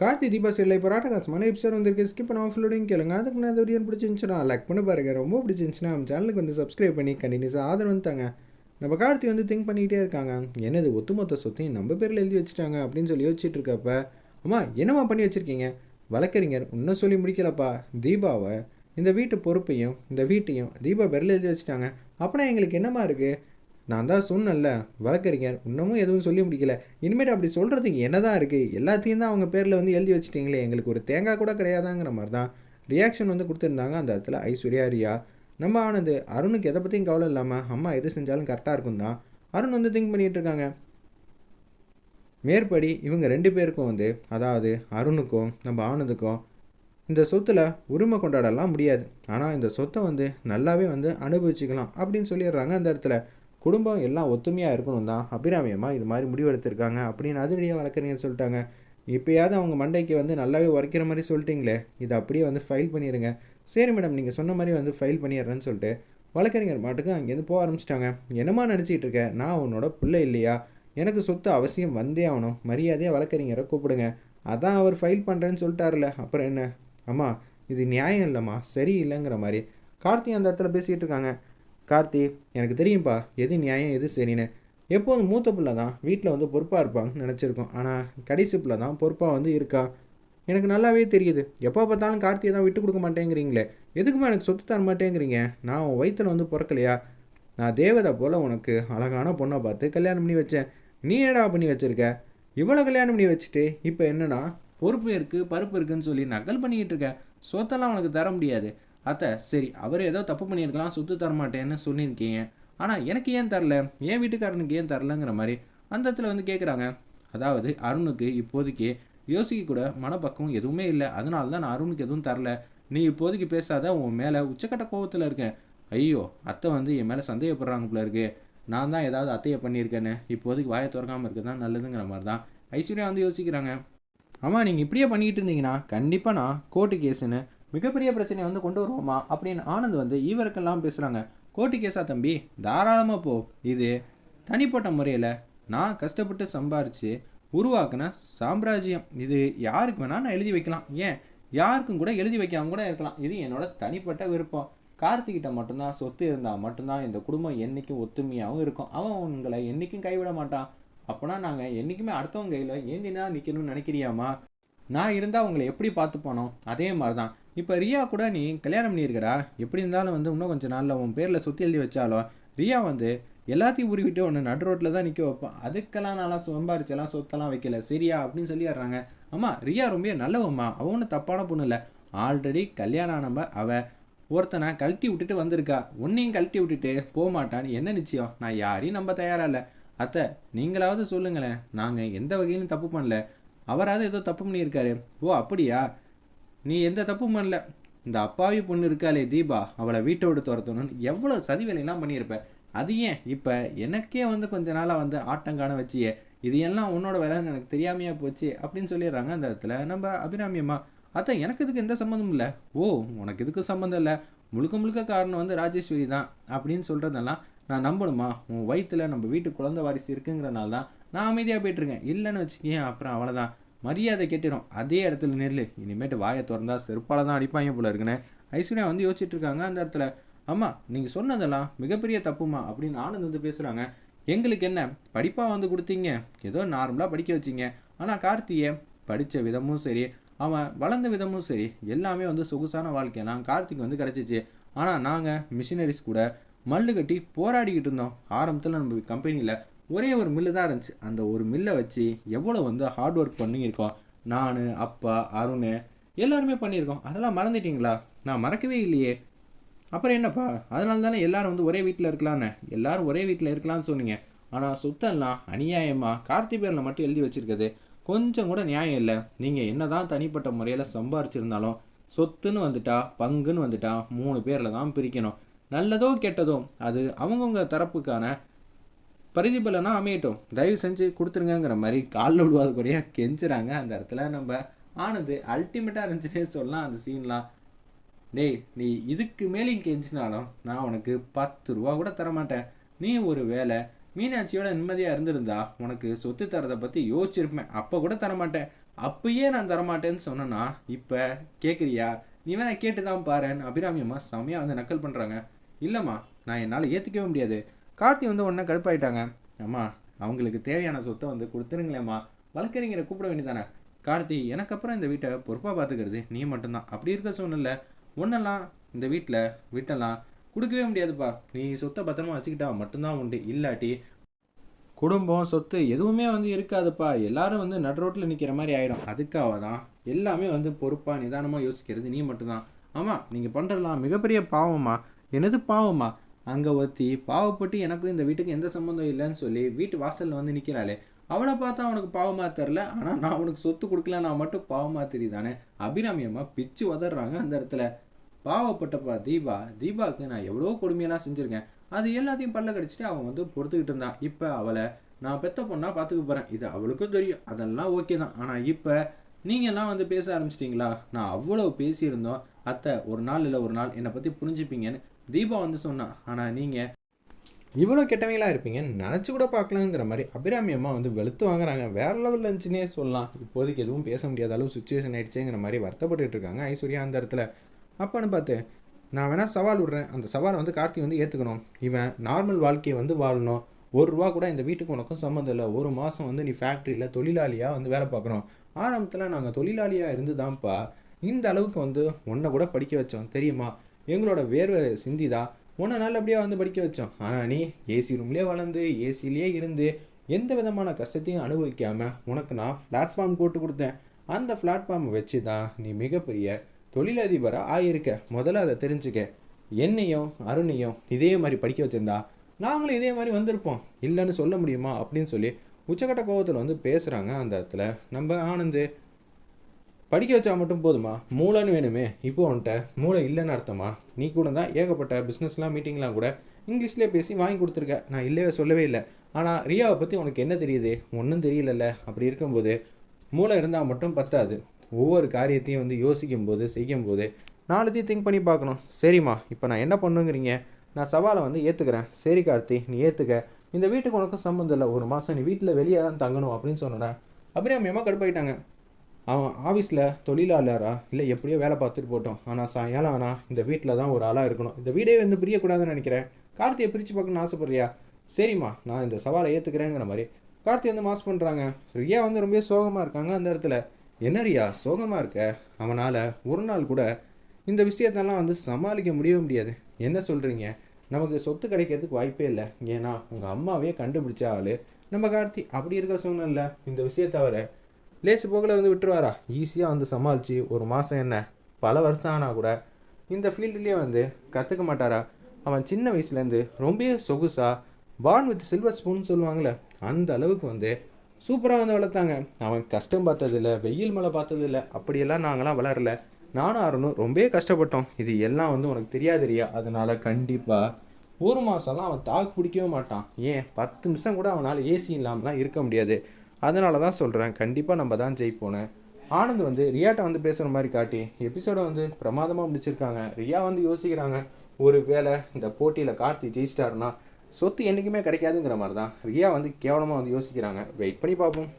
கார்த்தி தீபா சீரில் இப்போ ராட்டகாசமான எபிசோட் வந்திருக்கு. ஸ்கிப் பண்ண ஃபுல்லோடையும் கேளுங்க. அதுக்கு நான் அது வீடியோ பிடிச்சிருந்துச்சுன்னா லைக் பண்ணி பாருங்க. ரொம்ப பிடிச்சிருந்துச்சுன்னா நம்ம சேனலுக்கு வந்து சப்ஸ்கிரைப் பண்ணி கண்டினியூஸாக ஆதரவு வந்துட்டாங்க நம்ம கார்த்தி வந்து திங்க் பண்ணிக்கிட்டே இருக்காங்க. என்னது ஒட்டுமொத்த சொத்தையும் நம்ம பேரில் எழுதி வச்சுட்டாங்க அப்படின்னு சொல்லி யோசிச்சுட்டு இருக்கப்ப அம்மா என்னம்மா பண்ணி வச்சுருக்கீங்க? வழக்கறிஞர் இன்னும் சொல்லி முடிக்கலப்பா. தீபாவை இந்த வீட்டு பொறுப்பையும் இந்த வீட்டையும் தீபா பேரில் எழுதி வச்சுட்டாங்க. அப்படின்னா எங்களுக்கு என்னம்மா இருக்குது நான் தான் சொன்னேன்ல வழக்கறிஞர் இன்னமும் எதுவும் சொல்லி முடிக்கல. இனிமேட்டு அப்படி சொல்கிறதுக்கு என்ன தான் இருக்குது எல்லாத்தையும் தான் அவங்க பேரில் வந்து எழுதி வச்சிட்டிங்களே எங்களுக்கு ஒரு தேங்காய் கூட கிடையாதாங்கிற மாதிரி தான் ரியாக்ஷன் வந்து கொடுத்துருந்தாங்க அந்த இடத்துல ஐஸ்வர்யா ரியா. நம்ம ஆனது அருணுக்கு எதை பற்றியும் கவலை இல்லாமல் அம்மா எது செஞ்சாலும் கரெக்டாக இருக்கும் தான் அருண் வந்து திங்க் பண்ணிகிட்டு இருக்காங்க. மேற்படி இவங்க ரெண்டு பேருக்கும் வந்து அதாவது அருணுக்கும் நம்ம ஆனதுக்கும் இந்த சொத்தில் உரிமை கொண்டாடலாம் முடியாது. ஆனால் இந்த சொத்தை வந்து நல்லாவே வந்து அனுபவிச்சுக்கலாம் அப்படின்னு சொல்லிடுறாங்க அந்த இடத்துல. குடும்பம் எல்லாம் ஒத்துமையாக இருக்கணும் தான். அபிராமியம்மா இது மாதிரி முடிவெடுத்திருக்காங்க அப்படின்னு அதிரடியாக வழக்கறிஞர் சொல்லிட்டாங்க. இப்போயாவது அவங்க மண்டைக்கு வந்து நல்லாவே உரைக்கிற மாதிரி சொல்லிட்டீங்களே இதை அப்படியே வந்து ஃபைல் பண்ணிடுங்க சரி மேடம் நீங்கள் சொன்ன மாதிரி வந்து ஃபைல் பண்ணிடுறேன்னு சொல்லிட்டு வழக்கறிஞர் மாட்டுக்கு அங்கேருந்து போக ஆரம்பிச்சிட்டாங்க. என்னமா நினச்சிட்டு இருக்க? நான் உன்னோட பிள்ளை இல்லையா? எனக்கு சொத்து அவசியம் வந்தே ஆகணும். மரியாதையாக வழக்கறிஞரை கூப்பிடுங்க. அதான் அவர் ஃபைல் பண்ணுறேன்னு சொல்லிட்டாருல அப்புறம் என்ன? அம்மா இது நியாயம் இல்லைம்மா. சரி இல்லைங்கிற மாதிரி. கார்த்தி அந்த இடத்துல பேசிகிட்டு இருக்காங்க. கார்த்தி எனக்கு தெரியும்ப்பா எது நியாயம் எது சரின்னு. எப்போதும் மூத்த பிள்ளை தான் வீட்டில் வந்து பொறுப்பாக இருப்பாங்கன்னு நினச்சிருக்கோம். ஆனால் கடைசி பிள்ளை தான் பொறுப்பாக வந்து இருக்கா? எனக்கு நல்லாவே தெரியுது. எப்போ பார்த்தாலும் கார்த்தியை தான் விட்டு கொடுக்க மாட்டேங்கிறீங்களே. எதுக்குமே எனக்கு சொத்து தர மாட்டேங்கிறீங்க? நான் உன் வயிற்றில் வந்து பிறக்கலையா? நான் தேவதை போல் உனக்கு அழகான பொண்ணை பார்த்து கல்யாணம் பண்ணி வச்சேன். நீ ஏடா பண்ணி வச்சுருக்க? இவ்வளோ கல்யாணம் பண்ணி வச்சுட்டு இப்போ என்னென்னா பொறுப்பு இருக்குது பருப்பு இருக்குன்னு சொல்லி நக்கல் பண்ணிக்கிட்டு இருக்க. சொத்தெல்லாம் உனக்கு தர முடியாது. அத்தை சரி அவர் ஏதோ தப்பு பண்ணியிருக்கலாம் சொத்து தரமாட்டேன்னு சொல்லியிருக்கீங்க. ஆனால் எனக்கு ஏன் தரல? என் வீட்டுக்காரனுக்கு ஏன் தரலங்கிற மாதிரி அந்த இடத்துல வந்து கேட்குறாங்க அதாவது அருணுக்கு இப்போதைக்கு யோசிக்க கூட மனப்பக்கம் எதுவுமே இல்லை. அதனால தான் நான் அருணுக்கு எதுவும் தரல. நீ இப்போதைக்கு பேசாத உன் மேலே உச்சக்கட்ட கோவத்தில் இருக்கேன். ஐயோ அத்தை வந்து என் மேலே சந்தேகப்படுறாங்க போல இருக்கு. நான் தான் ஏதாவது அத்தையை பண்ணியிருக்கேன்னு இப்போதைக்கு வாயை திறக்காமல் இருக்க தான் நல்லதுங்கிற மாதிரி தான் ஐஸ்வர்யா வந்து யோசிக்கிறாங்க. ஆமாம் நீங்கள் இப்படியே பண்ணிக்கிட்டு இருந்தீங்கன்னா கண்டிப்பாக நான் கோர்ட்டு கேஸுன்னு மிகப்பெரிய பிரச்சனையை வந்து கொண்டு வருவோமா அப்படின்னு ஆனந்த் வந்து ஈவருக்கெல்லாம் பேசுகிறாங்க கோட்டி கேஸா தம்பி தாராளமாக போ. இது தனிப்பட்ட முறையில் நான் கஷ்டப்பட்டு சம்பாரித்து உருவாக்குன சாம்ராஜ்யம். இது யாருக்கு வேணால் நான் எழுதி வைக்கலாம். ஏன்? யாருக்கும் கூட எழுதி வைக்காம கூட இருக்கலாம். இது என்னோட தனிப்பட்ட விருப்பம். கார்த்திகிட்ட மட்டும்தான் சொத்து இருந்தால் மட்டும்தான் இந்த குடும்பம் என்றைக்கும் ஒத்துமையாகவும் இருக்கும். அவன் உங்களை என்றைக்கும் கைவிட மாட்டான். அப்போனா நாங்கள் என்றைக்குமே அடுத்தவங்க கையில் ஏந்தினா நிற்கணும்னு நினைக்கிறியாமா நான் இருந்தால் உங்களை எப்படி பார்த்து போனோம் அதே மாதிரி தான் இப்போ ரியா கூட நீ கல்யாணம் பண்ணியிருக்கடா. எப்படி இருந்தாலும் வந்து இன்னும் கொஞ்சம் நாளில் உன் பேரில் சுற்றி எழுதி வச்சாலும் ரியா வந்து எல்லாத்தையும் உருவிட்டு ஒன்று நடு ரோட்டில் தான் நிற்க வைப்பான். அதுக்கெல்லாம் நான்லாம் சம்பாரிச்செல்லாம் சொத்தெல்லாம் வைக்கல. சரியா? அப்படின்னு சொல்லிடுறாங்க. அம்மா ரியா ரொம்ப நல்லவம்மா. அவ ஒன்றும் தப்பான பொண்ணு இல்லை. ஆல்ரெடி கல்யாணம் ஆனவ அவள் ஒருத்தனை கழட்டி விட்டுட்டு வந்திருக்கா. உன்னையும் கழட்டி விட்டுட்டு போக மாட்டான்னு என்ன நிச்சயம்? நான் யாரையும் நம்ப தயாராக இல்லை. அத்தை நீங்களாவது சொல்லுங்களேன். நாங்கள் எந்த வகையிலும் தப்பு பண்ணல. அவராவது ஏதோ தப்பு பண்ணியிருக்காரு. ஓ அப்படியா? நீ எந்த தப்பும் பண்ணல. இந்த அப்பாவி பொண்ணு இருக்காளே தீபா அவளை வீட்டை விட்டு துரத்தணும்னு எவ்வளோ சதி வேலையெல்லாம் பண்ணியிருப்ப. அது ஏன்? இப்போ எனக்கே வந்து கொஞ்ச நாளாக வந்து ஆட்டங்கான வச்சியே. இது எல்லாம் உன்னோட வேலைன்னு எனக்கு தெரியாமையா போச்சு அப்படின்னு சொல்லிடுறாங்க அந்த இடத்துல நம்ம அபிராமியம்மா அதான் எனக்கு இதுக்கு எந்த சம்மந்தமும் இல்லை. ஓ உனக்கு இதுக்கு சம்மந்தம் இல்லை. முழுக்க முழுக்க காரணம் வந்து ராஜேஸ்வரி தான் அப்படின்னு சொல்கிறதெல்லாம் நான் நம்பணுமா? உன் வயிற்றில் நம்ம வீட்டு குழந்தை வாரிசு இருக்குங்கிறனால தான் நான் அமைதியாக போயிட்டுருக்கேன் இல்லைன்னு வச்சுக்கேன் அப்புறம் அவ்வளோதான் மரியாதை கெட்டிடும் அதே இடத்துல நெல் இனிமேட்டு வாயை திறந்தா செருப்பால் தான் அடிப்பாங்க போல இருக்குன்னு ஐஸ்வர்யா வந்து யோசிச்சுட்டு இருக்காங்க அந்த இடத்துல. அம்மா நீங்கள் சொன்னதெல்லாம் மிகப்பெரிய தப்புமா அப்படின்னு ஆனந்த் வந்து பேசுகிறாங்க எங்களுக்கு என்ன? படிப்பாக வந்து கொடுத்தீங்க. ஏதோ நார்மலாக படிக்க வச்சிங்க. ஆனால் கார்த்தியை படித்த விதமும் சரி அவன் வளர்ந்த விதமும் சரி எல்லாமே வந்து சொகுசான வாழ்க்கையெல்லாம் கார்த்திக் வந்து கிடச்சிச்சு. ஆனால் நாங்கள் மிஷினரிஸ் கூட மல்லு கட்டி போராடிக்கிட்டு இருந்தோம். ஆரம்பத்தில் நம்ம கம்பெனியில் ஒரே ஒரு மில்லு தான் இருந்துச்சு. அந்த ஒரு மில்லை வச்சு எவ்வளோ வந்து ஹார்ட் ஒர்க் பண்ணியிருக்கோம். நான் அப்பா அருண் எல்லாருமே பண்ணியிருக்கோம். அதெல்லாம் மறந்துட்டீங்களா? நான் மறக்கவே இல்லையே. அப்புறம் என்னப்பா? அதனால தானே எல்லாரும் வந்து ஒரே வீட்டில் இருக்கலான்னு எல்லாரும் ஒரே வீட்டில் இருக்கலாம்னு சொன்னீங்க. ஆனால் சுத்தம்லாம் அநியாயமாக கார்த்தி பேரில் மட்டும் எழுதி வச்சிருக்குது. கொஞ்சம் கூட நியாயம் இல்லை. நீங்கள் என்னதான் தனிப்பட்ட முறையில் சம்பாரிச்சிருந்தாலும் சொத்துன்னு வந்துட்டா பங்குன்னு வந்துட்டா மூணு பேரில் தான் பிரிக்கணும். நல்லதோ கெட்டதோ அது அவங்கவுங்க தரப்புக்கான பிரதிபலனா அமையட்டும். தயவு செஞ்சு கொடுத்துருங்கங்கிற மாதிரி காலில் விடுவாத குறையாக கெஞ்சுறாங்க. அந்த இடத்துல நம்ம ஆனது அல்டிமேட்டாக இருந்துச்சுன்னே சொல்லலாம். அந்த சீன்லாம் டேய் நீ இதுக்கு மேலேயும் கெஞ்சினாலும் நான் உனக்கு பத்து ரூபா கூட தரமாட்டேன். நீ ஒரு வேலை மீனாட்சியோட நிம்மதியாக இருந்திருந்தா உனக்கு சொத்து தரதை பற்றி யோசிச்சிருப்பேன். அப்போ கூட தரமாட்டேன். அப்பயே நான் தரமாட்டேன்னு சொன்னேன்னா இப்போ கேட்குறியா நீ வேணா கேட்டு தான் பாருன்னு அபிராமியம்மா செம்மையாக செமையாக வந்து நக்கல் பண்ணுறாங்க இல்லைம்மா நான் என்னால் ஏற்றுக்கவே முடியாது. கார்த்தி வந்து உடனே கடுப்பாயிட்டாங்க. அம்மா அவங்களுக்கு தேவையான சொத்தை வந்து கொடுத்துருங்களேம்மா. வழக்கறிஞரை கூப்பிட வேண்டியதானே கார்த்தி எனக்கு அப்புறம் இந்த வீட்டை பொறுப்பாக பார்த்துக்கிறது நீ மட்டும்தான். அப்படி இருக்க சூழ்நிலை ஒன்றெல்லாம் இந்த வீட்டில் வீட்டெல்லாம் கொடுக்கவே முடியாதுப்பா. நீ சொத்தை பத்திரமா வச்சுக்கிட்டா மட்டும்தான் உண்டு. இல்லாட்டி குடும்பம் சொத்து எதுவுமே வந்து இருக்காதுப்பா. எல்லாரும் வந்து நடு ரோட்டில் நிற்கிற மாதிரி ஆகிடும் அதுக்காக தான் எல்லாமே வந்து பொறுப்பாக நிதானமாக யோசிக்கிறது நீ மட்டும்தான். ஆமாம் நீங்கள் பண்ணுறலாம் மிகப்பெரிய பாவம்மா. என்னது பாவம்மா? அங்கே ஒத்தி பாவப்பட்டு எனக்கும் இந்த வீட்டுக்கு எந்த சம்மந்தம் இல்லைன்னு சொல்லி வீட்டு வாசலில் வந்து நிற்கிறாளே அவளை பார்த்தா அவனுக்கு பாவமாக தெரில ஆனால் நான் அவனுக்கு சொத்து கொடுக்கல நான் மட்டும் பாவமாக தெரியுதானே? அபிராமியமாக பிச்சு உதறாங்க அந்த இடத்துல. பாவப்பட்டப்பா தீபா. தீபாவுக்கு நான் எவ்வளோ கொடுமையெல்லாம் செஞ்சுருக்கேன். அது எல்லாத்தையும் பல்ல கடிச்சிட்டு அவன் வந்து பொறுத்துக்கிட்டு இருந்தான். இப்போ அவளை நான் பெத்த பொண்ணாக பார்த்துக்க போகிறேன் இது அவளுக்கும் தெரியும். அதெல்லாம் ஓகே தான். ஆனால் இப்போ நீங்கள்லாம் வந்து பேச ஆரம்பிச்சிட்டிங்களா? நான் அவ்வளோ பேசியிருந்தோம். அத்தை ஒரு நாள் இல்லை ஒரு நாள். என்னை பற்றி புரிஞ்சுப்பீங்கன்னு தீபா வந்து சொன்னான் ஆனால் நீங்கள் இவ்வளோ கெட்டவங்களாக இருப்பீங்கன்னு நினச்சி கூட பார்க்கலாங்கிற மாதிரி அபிராமி அம்மா வந்து வெளுத்து வாங்குறாங்க. வேற லெவலில் இருந்துச்சுன்னே சொல்லலாம். இப்போதைக்கு எதுவும் பேச முடியாத அளவு சுச்சுவேஷன் ஆயிடுச்சுங்கிற மாதிரி வருத்தப்பட்டுட்டு இருக்காங்க ஐஸ்வர்யா அந்த இடத்துல. அப்பன்னு பார்த்து நான் வேணால் சவால் விட்றேன். அந்த சவாலை வந்து கார்த்தி வந்து ஏற்றுக்கணும் இவன் நார்மல் வாழ்க்கையை வந்து வாழணும். ஒரு ரூபா கூட இந்த வீட்டுக்கு உனக்கும் சம்மந்தம் இல்லை. ஒரு மாதம் வந்து நீ ஃபேக்ட்ரியில் தொழிலாளியாக வந்து வேலை பார்க்கணும். ஆரம்பத்தில் நாங்கள் தொழிலாளியாக இருந்து தான்ப்பா இந்த அளவுக்கு வந்து உன்னை கூட படிக்க வச்சோம். தெரியுமா? எங்களோட வேர்வை சிந்தி தான் உன்னை நல்லபடியாக வந்து படிக்க வச்சோம். ஆனால் நீ ஏசி ரூம்லேயே வளர்ந்து ஏசிலேயே இருந்து எந்த விதமான கஷ்டத்தையும் அனுபவிக்காமல் உனக்கு நான் பிளாட்ஃபார்ம் போட்டு கொடுத்தேன். அந்த பிளாட்ஃபார்மை வச்சு தான் நீ மிகப்பெரிய தொழிலதிபராக ஆகியிருக்க முதல்ல அதை தெரிஞ்சுக்க. என்னையும் அருணையும் இதே மாதிரி படிக்க வச்சிருந்தா நாங்களும் இதே மாதிரி வந்திருப்போம். இல்லைன்னு சொல்ல முடியுமா? அப்படின்னு சொல்லி உச்சக்கட்ட கோபத்தில் வந்து பேசுகிறாங்க அந்த இடத்துல. நம்ம ஆனந்து படிக்க வச்சா மட்டும் போதுமா? மூளைன்னு வேணுமே. இப்போ உன்கிட்ட மூளை இல்லைன்னு அர்த்தமா? நீ கூட தான் ஏகப்பட்ட பிஸ்னஸ்லாம் மீட்டிங்லாம் கூட இங்கிலீஷ்லேயே பேசி வாங்கி கொடுத்துருக்க. நான் இல்லவே சொல்லவே இல்லை. ஆனால் ரியாவை பற்றி உனக்கு என்ன தெரியுது? ஒன்றும் தெரியலல்ல. அப்படி இருக்கும்போது மூளை இருந்தால் மட்டும் பத்தாது. ஒவ்வொரு காரியத்தையும் வந்து யோசிக்கும் போது செய்யும் போது நாலுத்தையும் திங்க் பண்ணி பார்க்கணும். சரிம்மா இப்போ நான் என்ன பண்ணுங்கிறீங்க? நான் சவாலை வந்து ஏற்றுக்கிறேன் சரி கார்த்தி நீ ஏற்றுக்க இந்த வீட்டுக்கு உனக்கும் சம்மந்தம் இல்லை. ஒரு மாதம் நீ வீட்டில் வெளியே தான் தங்கணும் அப்படின்னு சொன்னேன் அபிராமி அம்மா கடுப்பாயிட்டாங்க. அவன் ஆஃபீஸில் தொழிலாளரா? இல்லை எப்படியோ வேலை பார்த்துட்டு போட்டோம். ஆனால் சாயங்காலம் ஆனால் இந்த வீட்டில் தான் ஒரு ஆளாக இருக்கணும். இந்த வீடே வந்து பிரியக்கூடாதுன்னு நினைக்கிறேன். கார்த்தியை பிரித்து பார்க்கணும்னு ஆசைப்படுறியா? சரிம்மா நான் இந்த சவாலை ஏற்றுக்கிறேங்கிற மாதிரி. கார்த்தி வந்து மாஸ் பண்ணுறாங்க ரியா வந்து ரொம்ப சோகமாக இருக்காங்க அந்த இடத்துல. என்ன ரியா சோகமாக இருக்க? அவனால் ஒரு நாள் கூட இந்த விஷயத்தெல்லாம் வந்து சமாளிக்க முடியவே முடியாது. என்ன சொல்கிறீங்க நமக்கு சொத்து கிடைக்கிறதுக்கு வாய்ப்பே இல்லை. ஏன்னா உங்கள் அம்மாவே கண்டுபிடிச்ச ஆள் நம்ம கார்த்தி. அப்படி இருக்க சூழ்நிலை இந்த விஷயத்தை அவரை லேசு போக்கில் வந்து விட்டுருவாரா? ஈஸியாக வந்து சமாளித்து ஒரு மாதம் என்ன? பல வருஷம் ஆனால் கூட இந்த ஃபீல்டுலேயே வந்து கற்றுக்க மாட்டாரா? அவன் சின்ன வயசுலேருந்து ரொம்பவே சொகுசாக பான் வித் சில்வர் ஸ்பூன் சொல்லுவாங்களே அந்த அளவுக்கு வந்து சூப்பராக வந்து வளர்த்தாங்க. அவன் கஷ்டம் பார்த்ததில்ல வெயில் மழை பார்த்ததில்ல அப்படியெல்லாம் நாங்களாம் வளரல. நானும் அருணும் ரொம்பவே கஷ்டப்பட்டோம். இது எல்லாம் வந்து உனக்கு தெரியாதுரியா? அதனால் கண்டிப்பாக ஒரு மாதம்லாம் அவன் தாக்கு பிடிக்கவே மாட்டான். ஏன்? பத்து நிமிஷம் கூட அவனால் ஏசி இல்லாமலாம் இருக்க முடியாது. அதனால தான் சொல்கிறேன் கண்டிப்பாக நம்ம தான் ஜெயிப்போன்னு ஆனந்த் வந்து ரியாட்ட வந்து பேசுகிற மாதிரி காட்டி எபிசோடை வந்து பிரமாதமாக முடிச்சிருக்காங்க. ரியா வந்து யோசிக்கிறாங்க ஒரு வேளை இந்த போட்டியில் கார்த்தி ஜெயிச்சிட்டாருன்னா சொத்து என்றைக்குமே கிடைக்காதுங்கிற மாதிரி தான் ரியா வந்து கேவலமாக வந்து யோசிக்கிறாங்க. வெயிட் பண்ணி பார்ப்போம்.